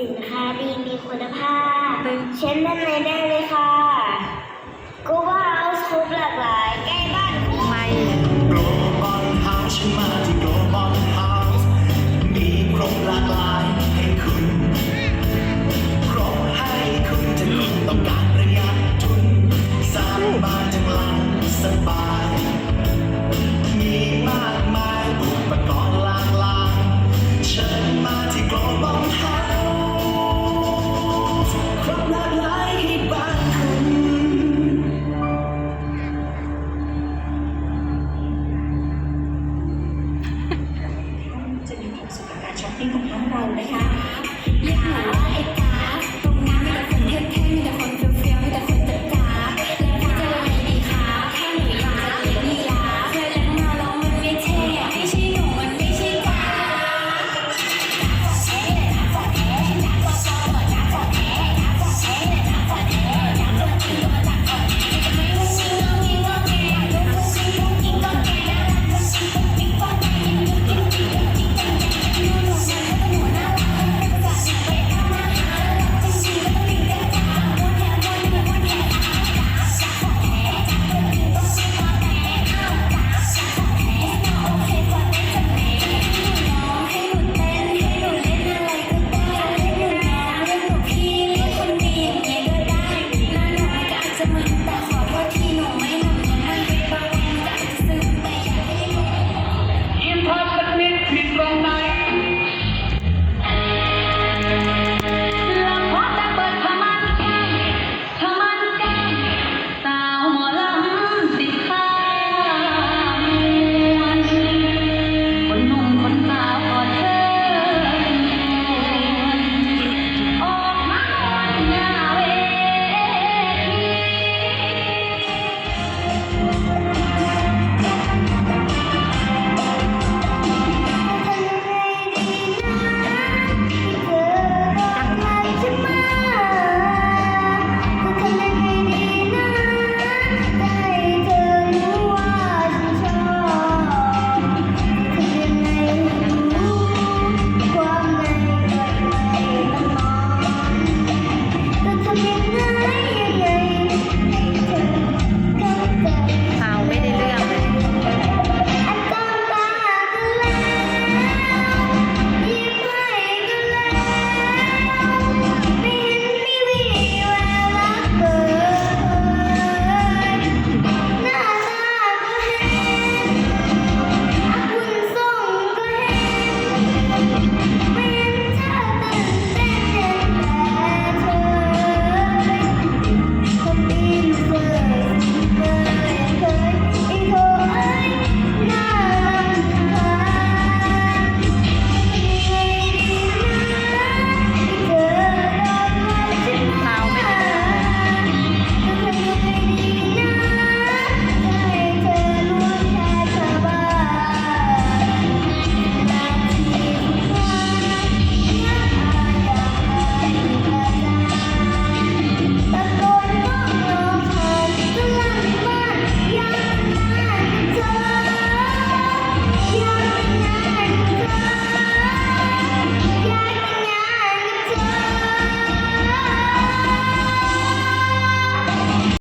สินค้าดีมีคุณภาพ เช็คด้านในได้เลยค่ะ งของน้องเรานะคะ